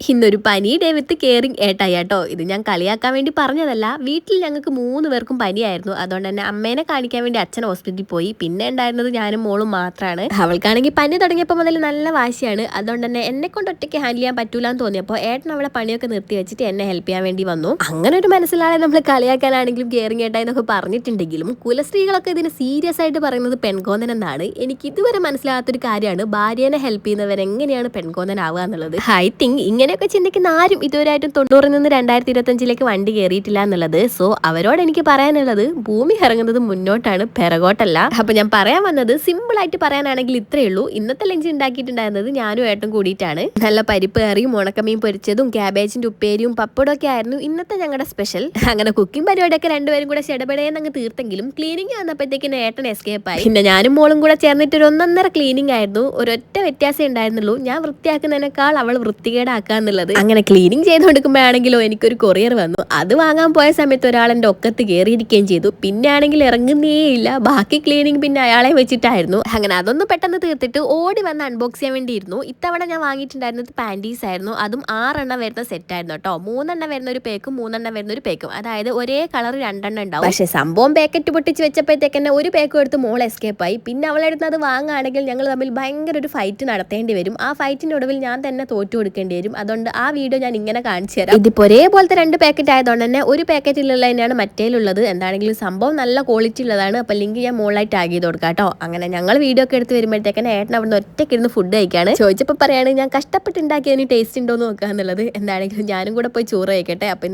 ഇന്നൊരു പനി വിത്ത് കെയറിങ് ഏട്ടായി കേട്ടോ ഇത് ഞാൻ കളിയാക്കാൻ വേണ്ടി പറഞ്ഞതല്ല. വീട്ടിൽ ഞങ്ങൾക്ക് മൂന്ന് പേർക്കും പനിയായിരുന്നു. അതുകൊണ്ട് തന്നെ അമ്മേനെ കാണിക്കാൻ വേണ്ടി അച്ഛൻ ഹോസ്പിറ്റലിൽ പോയി. പിന്നെ ഉണ്ടായിരുന്നത് ഞാനും മോളും മാത്രമാണ് അവൾക്കാണെങ്കിൽ പനി തുടങ്ങിയപ്പോൾ മുതൽ നല്ല വാശിയാണ്. അതുകൊണ്ട് തന്നെ എന്നെ കൊണ്ട് ഒറ്റയ്ക്ക് ഹാൻഡിൽ ചെയ്യാൻ പറ്റൂല എന്ന് തോന്നിയപ്പോൾ ഏട്ടൻ അവളെ പണിയൊക്കെ നിർത്തി വെച്ചിട്ട് എന്നെ ഹെൽപ്പ് ചെയ്യാൻ വേണ്ടി വന്നു. അങ്ങനെ ഒരു മനസ്സിലാളെ നമ്മൾ കളിയാക്കാനാണെങ്കിലും കെയറിങ് ഏട്ടായി എന്നൊക്കെ പറഞ്ഞിട്ടുണ്ടെങ്കിലും കുലസ്ത്രീകളൊക്കെ ഇതിന് സീരിയസ് ആയിട്ട് പറയുന്നത് പെൺകോന്നൻ എന്നാണ്. എനിക്ക് ഇതുവരെ മനസ്സിലാകാത്തൊരു കാര്യമാണ്. ഭാര്യനെ ഹെൽപ്പ് ചെയ്യുന്നവരെങ്ങനെയാണ് എങ്ങനെയാണ് പെൺകോന്നനാവുക എന്നുള്ളത്. ഐ തിങ്ക് ഇങ്ങനെയൊക്കെ ചിന്തിക്കുന്ന ആരും ഇതുവരെയായിട്ടും തൊണ്ണൂറിൽ നിന്ന് രണ്ടായിരത്തി ഇരുപത്തഞ്ചിലേക്ക് വണ്ടി കയറിയിട്ടില്ല എന്നുള്ളത്. സോ അവരോട് എനിക്ക് പറയാനുള്ളത് ഭൂമി ഇറങ്ങുന്നത് മുന്നോട്ടാണ് പിറകോട്ടല്ല. അപ്പൊ ഞാൻ പറയാൻ വന്നത് സിമ്പിൾ ആയിട്ട് പറയാനാണെങ്കിൽ ഇത്രയേ ഉള്ളൂ. ഇന്നത്തെ ലഞ്ച് ഉണ്ടാക്കിയിട്ടുണ്ടായിരുന്നത് ഞാനും ഏട്ടും കൂടിയിട്ടാണ്. നല്ല പരിപ്പ് കറിയും ഉണക്കമീൻ പൊരിച്ചതും ക്യാബേജിന്റെ ഉപ്പേരിയും പപ്പടമൊക്കെ ആയിരുന്നു ഇന്നത്തെ ഞങ്ങളുടെ സ്പെഷ്യൽ അങ്ങനെ കുക്കിംഗ് പരിപാടിയൊക്കെ രണ്ടുപേരും കൂടെ ചെടപെടേന്ന് അങ്ങ് തീർത്തെങ്കിലും ക്ലീനിങ് വന്നപ്പോഴത്തേക്കിന് ഏട്ടൻ എസ്കേപ്പ് ആയി. പിന്നെ ഞാനും മോളും കൂടെ ചേർന്നിട്ട് ഒരു ഒന്നൊന്നര ക്ലീനിങ് ആയിരുന്നു. ഒരൊറ്റ വ്യത്യാസം ഉണ്ടായിരുന്നുള്ളൂ. ഞാൻ വൃത്തിയാക്കുന്നതിനേക്കാൾ അവൾ വൃത്തികേടാക്കുക എന്നുള്ളത് അങ്ങനെ ക്ലീനിങ് ചെയ്തുകൊടുക്കുമ്പോഴാണെങ്കിലോ എനിക്കൊരു കൊറിയർ വന്നു. അത് വാങ്ങാൻ പോയ സമയത്ത് ഒരാൾ എന്റെ ഒക്കത്ത് കയറിയിരിക്കുകയും ചെയ്തു. പിന്നെ ആണെങ്കിൽ ഇറങ്ങുന്നേ ഇല്ല. ബാക്കി ക്ലീനിങ് പിന്നെ അയാളെ വെച്ചിട്ടായിരുന്നു. അങ്ങനെ അതൊന്ന് പെട്ടെന്ന് തീർത്തിട്ട് ഓടി വന്ന് അൺബോക്സ് ചെയ്യാൻ വേണ്ടിയിരുന്നു. ഇത്തവണ ഞാൻ വാങ്ങിയിട്ടുണ്ടായിരുന്നത് പാന്റീസ് ആയിരുന്നു. അതും ആറെണ്ണം വരുന്ന സെറ്റ് ആയിരുന്നു കേട്ടോ. മൂന്നെണ്ണം വരുന്ന ഒരു പേക്കും മൂന്നെണ്ണം വരുന്ന ഒരു പേക്കും അതായത് ഒരേ കളർ രണ്ടെണ്ണം ഉണ്ടാവും. പക്ഷേ സംഭവം പാക്കറ്റ് പൊട്ടിച്ച് വെച്ചപ്പോഴത്തേക്ക് തന്നെ ഒരു പേക്കും എടുത്ത് മോൾ എസ്കേപ്പ് ആയി. പിന്നെ അവളെടുത്ത് അത് വാങ്ങുകയാണെങ്കിൽ ഞങ്ങൾ തമ്മിൽ ഭയങ്കര ഒരു ഫൈറ്റ് നടത്തേണ്ടി വരും. ആ ഫൈറ്റിന്റെ ഒടുവിൽ ഞാൻ തന്നെ തോറ്റു കൊടുക്കേണ്ടി വരും. അതുകൊണ്ട് ആ വീഡിയോ ഞാൻ ഇങ്ങനെ കാണിച്ചു തരാം. ഇതിപ്പോ ഒരേപോലത്തെ രണ്ട് പാക്കറ്റ് ആയതുകൊണ്ട് തന്നെ ഒരു പാക്കറ്റിലുള്ള തന്നെയാണ് മറ്റേലുള്ളത്. എന്താണെങ്കിലും സംഭവം നല്ല ക്വാളിറ്റി ഉള്ളതാണ് അപ്പോൾ ലിങ്ക് ഞാൻ മുകളിലായി ടാഗ് ചെയ്ത് കൊടുക്കാം കേട്ടോ. അങ്ങനെ ഞങ്ങൾ വീഡിയോ ഒക്കെ എടുത്ത് വരുമ്പോഴത്തേക്കന്നെ ഏട്ടൻ അവിടുന്ന് ഒറ്റയ്ക്ക് ഇരുന്ന് ഫുഡ് കഴിക്കാണ്. ചോദിച്ചപ്പോൾ പറയാണ് ഞാൻ കഷ്ടപ്പെട്ട് ഉണ്ടാക്കിയതിന് ടേസ്റ്റ് ഉണ്ടോ എന്ന് നോക്കുക എന്നുള്ളത് എന്താണെങ്കിലും ഞാനും കൂടെ പോയി ചോറ് കഴിക്കട്ടെ. അപ്പൊ